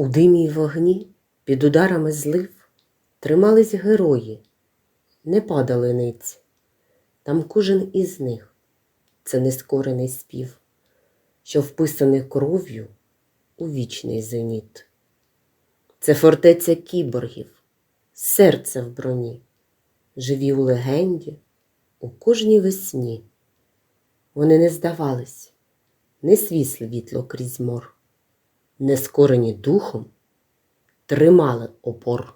У димі й вогні під ударами злив тримались герої, не падали ниць. Там кожен із них це нескорений спів, що вписаний кров'ю у вічний зеніт. Це фортеця кіборгів, серце в броні, живі у легенді, у кожній весні. Вони не здавались, не свій світло крізь мор, не скорені духом, тримали опор.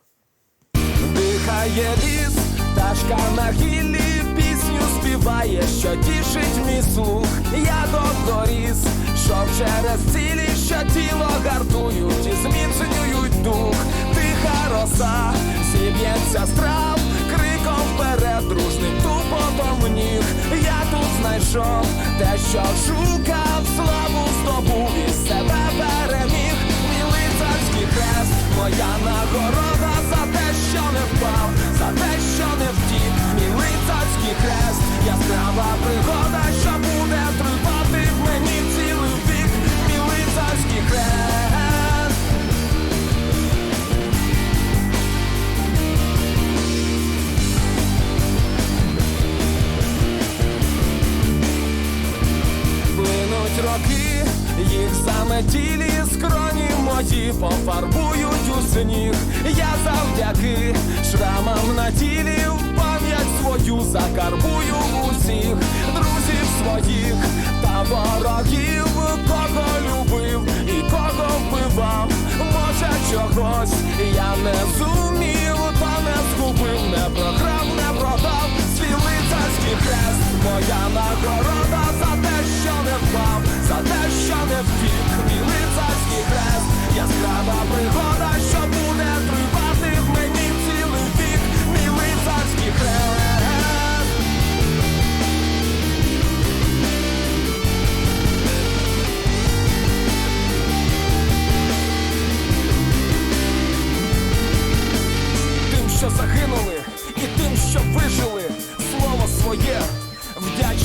Дихає ліс, пташка на гіллі пісню співає, що тішить мій слух. Я доріс, що через цілі, що тіло гартують і зміцнюють дух. Тиха роса, зіб'ється з трав, криком вперед, дружним тупотом ніг. Я тут знайшов те, що шукав, роки, їх заметілі скроні мої пофарбують у сніг. Я завдяки шрамам на тілі в пам'ять свою закарбую усіх друзів своїх та ворогів, кого любив і кого вбивав. Може чогось я не моя нагорода за те, що не впав, за те, що не втік, мій лицарський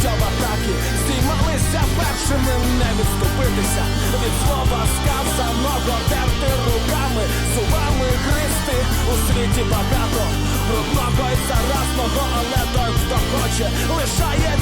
що в атаки здіймалися першими, не відступитися. Від слова сказаного, терти руками, зубами гристи у світі багато брудного і заразного, але той, хто хоче, лишає